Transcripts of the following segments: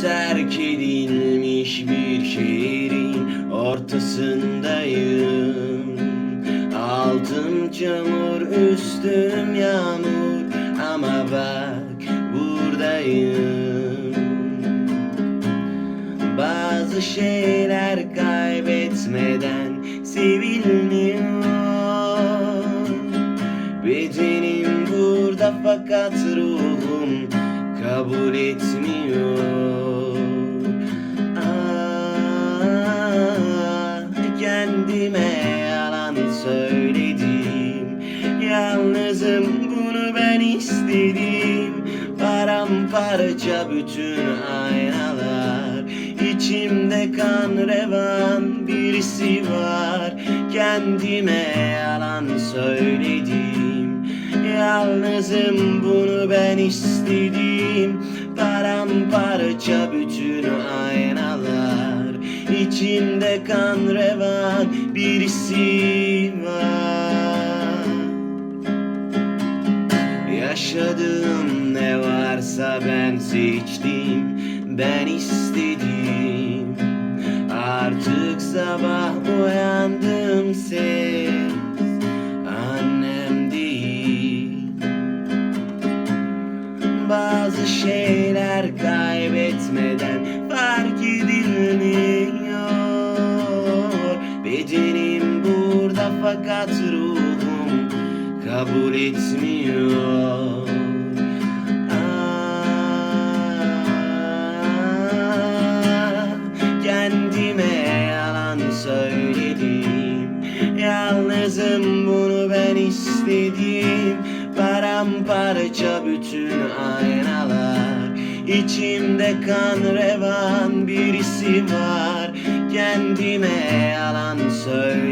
Terk edilmiş bir şehrin ortasındayım. Altım çamur üstüm yağmur ama bak buradayım. Bazı şeyler kaybetmeden sevilmiyor. Bedenim burada fakat ruhum kabul etmiyor söyledim. Yalnızım bunu ben istedim. Paramparça bütün aynalar. İçimde kan revan birisi var. Kendime yalan söyledim. Yalnızım bunu ben istedim. Paramparça bütün aynalar. İçimde kan revan birisi var. Yaşadığım ne varsa ben seçtim Ben istedim. Artık sabah uyandım ses Annem değil. Bazı şeyler kaybetmeden fark edilmiyor fakat ruhum kabul etmiyor. Ah, Kendime yalan söyledim. Yalnızım bunu ben istedim. Paramparça bütün aynalar. İçimde kan revan birisi var. Kendime yalan söyledim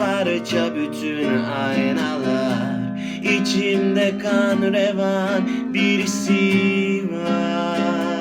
Paramparça bütün aynalar. İçimde kan revan birisi var